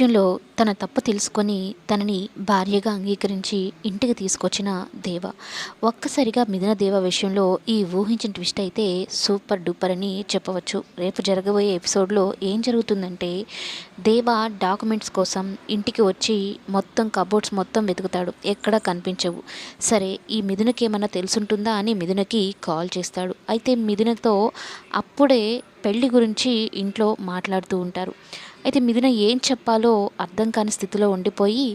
విషయంలో తన తప్పు తెలుసుకొని తనని భార్యగా అంగీకరించి ఇంటికి తీసుకొచ్చిన దేవ. ఒక్కసారిగా మిథున దేవ విషయంలో ఈ ఊహించిన ట్విస్ట్ అయితే సూపర్ డూపర్ అని చెప్పవచ్చు. రేపు జరగబోయే ఎపిసోడ్లో ఏం జరుగుతుందంటే దేవ డాక్యుమెంట్స్ కోసం ఇంటికి వచ్చి మొత్తం కబోర్డ్స్ మొత్తం వెతుకుతాడు. ఎక్కడ కనిపించవు. సరే ఈ మిథునకి ఏమన్నా తెలుసుంటుందా అని మిథునకి కాల్ చేస్తాడు. అయితే మిథునతో అప్పుడే పెళ్ళి గురించి ఇంట్లో మాట్లాడుతూ ఉంటారు. అయితే మిథున ఏం చెప్పాలో అర్థం కాని స్థితిలో ఉండిపోయి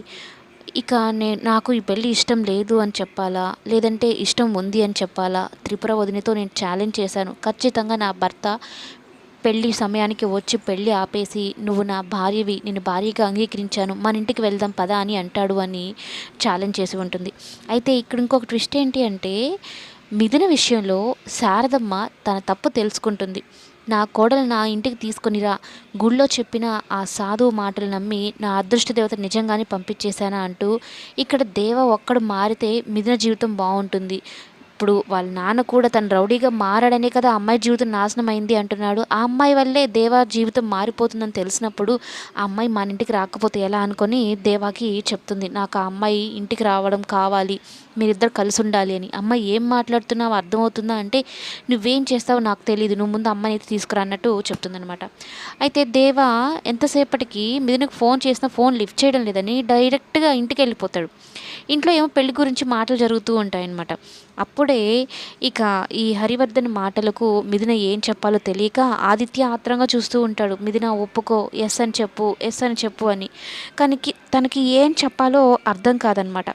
ఇక నే నాకు ఈ పెళ్ళి ఇష్టం లేదు అని చెప్పాలా? లేదంటే ఇష్టం ఉంది అని చెప్పాలా? త్రిపుర వదినతో నేను ఛాలెంజ్ చేశాను. ఖచ్చితంగా నా భర్త పెళ్ళి సమయానికి వచ్చి పెళ్ళి ఆపేసి నువ్వు నా భార్యవి నేను భార్యగా అంగీకరించాను మన ఇంటికి వెళ్దాం పదా అని అంటాడు అని ఛాలెంజ్ చేసి ఉంటుంది. అయితే ఇక్కడ ఇంకొక ట్విస్ట్ ఏంటి అంటే మిథున విషయంలో శారదమ్మ తన తప్పు తెలుసుకుంటుంది. నా కోడలు నా ఇంటికి తీసుకునిరా గుళ్ళో చెప్పిన ఆ సాధువు మాటలు నమ్మి నా అదృష్ట దేవత నిజంగానే పంపించేశానా అంటూ ఇక్కడ దేవ ఒక్కడు మారితే మిథున జీవితం బాగుంటుంది. అప్పుడు వాళ్ళ నాన్న కూడా తను రౌడీగా మారాడనే కదా అమ్మాయి జీవితం నాశనం అయింది అంటున్నాడు. ఆ అమ్మాయి వల్లే దేవా జీవితం మారిపోతుందని తెలిసినప్పుడు ఆ అమ్మాయి మన ఇంటికి రాకపోతే ఎలా అనుకొని దేవాకి చెప్తుంది. నాకు ఆ అమ్మాయి ఇంటికి రావడం కావాలి మీరిద్దరు కలిసి ఉండాలి అని. అమ్మాయి ఏం మాట్లాడుతున్నావు అర్థమవుతుందా అంటే నువ్వేం చేస్తావో నాకు తెలియదు నువ్వు ముందు అమ్మాయిని అయితే తీసుకురా అన్నట్టు చెప్తుందనమాట అయితే దేవ ఎంతసేపటికి మిథునకు ఫోన్ చేసినా ఫోన్ లిఫ్ట్ చేయడం లేదని డైరెక్ట్గా ఇంటికి వెళ్ళిపోతాడు. ఇంట్లో ఏమో పెళ్ళి గురించి మాటలు జరుగుతూ ఉంటాయన్నమాట. అప్పుడు అప్పుడే ఇక ఈ హరివర్ధన్ మాటలకు మిథున ఏం చెప్పాలో తెలియక ఆదిత్య ఆత్రంగా చూస్తూ ఉంటాడు. మిథున ఒప్పుకో ఎస్ అని చెప్పు ఎస్ అని చెప్పు అని. కానీ తనకి ఏం చెప్పాలో అర్థం కాదనమాట.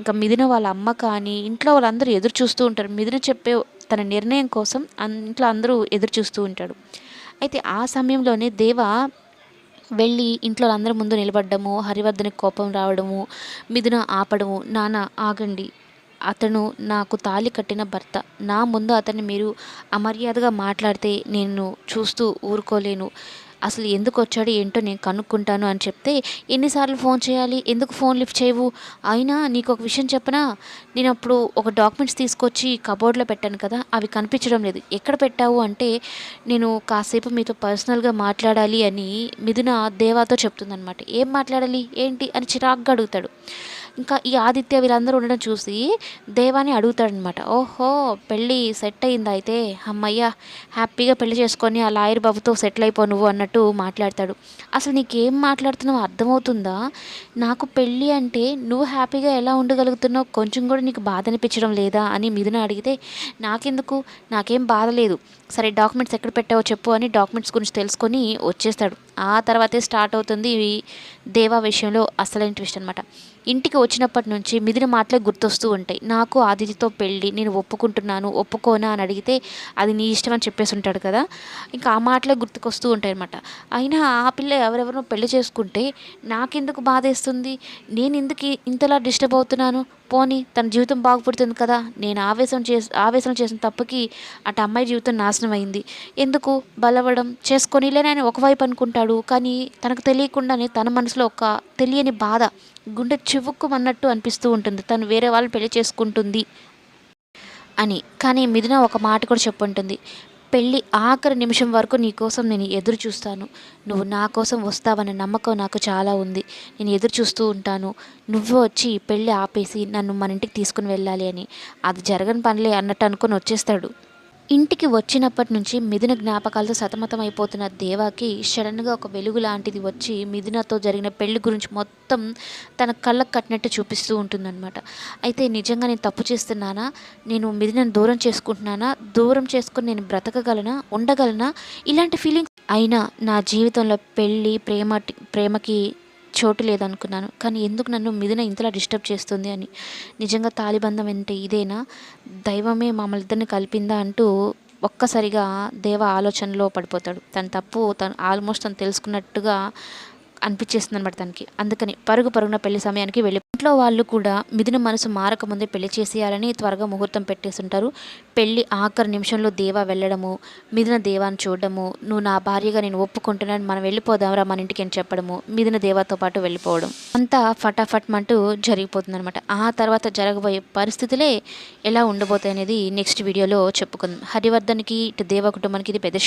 ఇంకా మిథున వాళ్ళ అమ్మ కానీ ఇంట్లో వాళ్ళందరూ ఎదురు చూస్తూ ఉంటారు. మిథున చెప్పే తన నిర్ణయం కోసం ఇంట్లో అందరూ ఎదురు చూస్తూ ఉంటాడు అయితే ఆ సమయంలోనే దేవ వెళ్ళి ఇంట్లో అందరి ముందు నిలబడ్డము హరివర్ధనికి కోపం రావడము మిథున ఆపడము. నాన్న ఆగండి. అతను నాకు తాళి కట్టిన భర్త. నా ముందు అతన్ని మీరు అమర్యాదగా మాట్లాడితే నేను చూస్తూ ఊరుకోలేను. అసలు ఎందుకు వచ్చాడు ఏంటో నేను కనుక్కుంటాను అని చెప్తే ఎన్నిసార్లు ఫోన్ చేయాలి? ఎందుకు ఫోన్ లిఫ్ట్ చేయవు? అయినా నీకు ఒక విషయం చెప్పనా? నేను అప్పుడు ఒక డాక్యుమెంట్స్ తీసుకొచ్చి కబోర్డ్లో పెట్టాను కదా అవి కనిపించడం లేదు. ఎక్కడ పెట్టావు అంటే నేను కాసేపు మీతో పర్సనల్గా మాట్లాడాలి అని మిథున దేవాతో చెప్తుందనమాట ఏం మాట్లాడాలి? ఏంటి? అని చిరాగ్గా అడుగుతాడు. ఇంకా ఈ ఆదిత్య వీళ్ళందరూ ఉండడం చూసి దేవాని అడుగుతాడనమాట ఓహో పెళ్ళి సెట్ అయిందా అయితే? అమ్మయ్య హ్యాపీగా పెళ్ళి చేసుకొని ఆ లాయర్ బాబుతో సెటిల్ అయిపో నువ్వు అన్నట్టు మాట్లాడతాడు. అసలు నీకేం మాట్లాడుతున్నావు అర్థమవుతుందా? నాకు పెళ్ళి అంటే నువ్వు హ్యాపీగా ఎలా ఉండగలుగుతున్నావు కొంచెం కూడా నీకు బాధ అనిపించడం లేదా అని మిథున అడిగితే నాకెందుకు? నాకేం బాధ లేదు. సరే డాక్యుమెంట్స్ ఎక్కడ పెట్టావో చెప్పు అని డాక్యుమెంట్స్ గురించి తెలుసుకొని వచ్చేస్తాడు. ఆ తర్వాతే స్టార్ట్ అవుతుంది దేవా విషయంలో అసలైన ట్విస్ట్ అనమాట ఇంటికి వచ్చినప్పటి నుంచి మిదిన మాటలే గుర్తొస్తూ ఉంటాయి. నాకు ఆదితితో పెళ్ళి నేను ఒప్పుకుంటున్నాను ఒప్పుకోనా అని అడిగితే అది నీ ఇష్టం అని చెప్పేసి ఉంటాడు కదా. ఇంకా ఆ మాటలే గుర్తుకొస్తూ ఉంటాయి అనమాట అయినా ఆ పిల్ల ఎవరెవరినో పెళ్ళి చేసుకుంటే నాకెందుకు బాధేస్తుంది? నేను ఎందుకు ఇంతలా డిస్టర్బ్ అవుతున్నాను? పోనీ తన జీవితం బాగుపడుతుంది కదా నేను ఆవేశం చేసి ఆవేశం చేసిన తప్పుకి అటు అమ్మాయి జీవితం నాశనం అయింది. ఎందుకు? బలవడం చేసుకొనిలేని ఆయన ఒకవైపు అనుకుంటాడు కానీ తనకు తెలియకుండానే తన మనసులో ఒక తెలియని బాధ గుండె చివుక్కుమన్నట్టు అనిపిస్తూ ఉంటుంది. తను వేరే వాళ్ళు పెళ్ళి చేసుకుంటుంది అని. కానీ మిథున ఒక మాట కూడా చెప్పుంటుంది. పెళ్ళి ఆఖరి నిమిషం వరకు నీ కోసం నేను ఎదురు చూస్తాను. నువ్వు నా కోసం వస్తావన్న నమ్మకం నాకు చాలా ఉంది. నేను ఎదురు చూస్తూ ఉంటాను. నువ్వు వచ్చి పెళ్ళి ఆపేసి నన్ను మన ఇంటికి తీసుకుని వెళ్ళాలి అని. అది జరగని పనిలే అన్నట్టు అనుకుని వచ్చేస్తాడు. ఇంటికి వచ్చినప్పటి నుంచి మిథున జ్ఞాపకాలతో సతమతం అయిపోతున్న దేవాకి సడన్గా ఒక వెలుగు లాంటిది వచ్చి మిథునతో జరిగిన పెళ్ళి గురించి మొత్తం తన కళ్ళకు కట్టినట్టు చూపిస్తూ ఉంటుందన్నమాట. అయితే నిజంగా నేను తప్పు చేస్తున్నానా? నేను మిథునను దూరం చేసుకుంటున్నానా? దూరం చేసుకుని నేను బ్రతకగలనా? ఉండగలనా? ఇలాంటి ఫీలింగ్స్ అయినా నా జీవితంలో పెళ్ళి ప్రేమ ప్రేమకి చోటు లేదనుకున్నాను. కానీ ఎందుకు నన్ను మిథున ఇంతలా డిస్టర్బ్ చేస్తుంది అని. నిజంగా తాలిబంధం అంటే ఇదేనా? దైవమే మమ్మల్ని ఇద్దరిని కలిపిందా అంటూ ఒక్కసారిగా దేవ ఆలోచనలో పడిపోతాడు. తన తప్పు తను ఆల్మోస్ట్ తను తెలుసుకున్నట్టుగా అనిపించేస్తుంది అనమాట తనకి. అందుకని పరుగు పరుగున పెళ్ళి సమయానికి వెళ్ళి ఇంట్లో వాళ్ళు కూడా మిథున మనసు మారకముందే పెళ్ళి చేసేయాలని త్వరగా ముహూర్తం పెట్టేస్తుంటారు. పెళ్ళి ఆఖరి నిమిషంలో దేవా వెళ్ళడము మిథున దేవాన్ని చూడడము నువ్వు నా భార్యగా నేను ఒప్పుకుంటున్నాను మనం వెళ్ళిపోదాంరా మన ఇంటికి అని చెప్పడము మిథున దేవాతో పాటు వెళ్ళిపోవడం. అంతా ఫటాఫట్ అంటూ జరిగిపోతుందనమాట ఆ తర్వాత జరగబోయే పరిస్థితులే ఎలా ఉండబోతాయి అనేది నెక్స్ట్ వీడియోలో చెప్పుకుందాం. హరివర్ధన్కి ఇటు దేవ కుటుంబానికి ఇది పెద్ద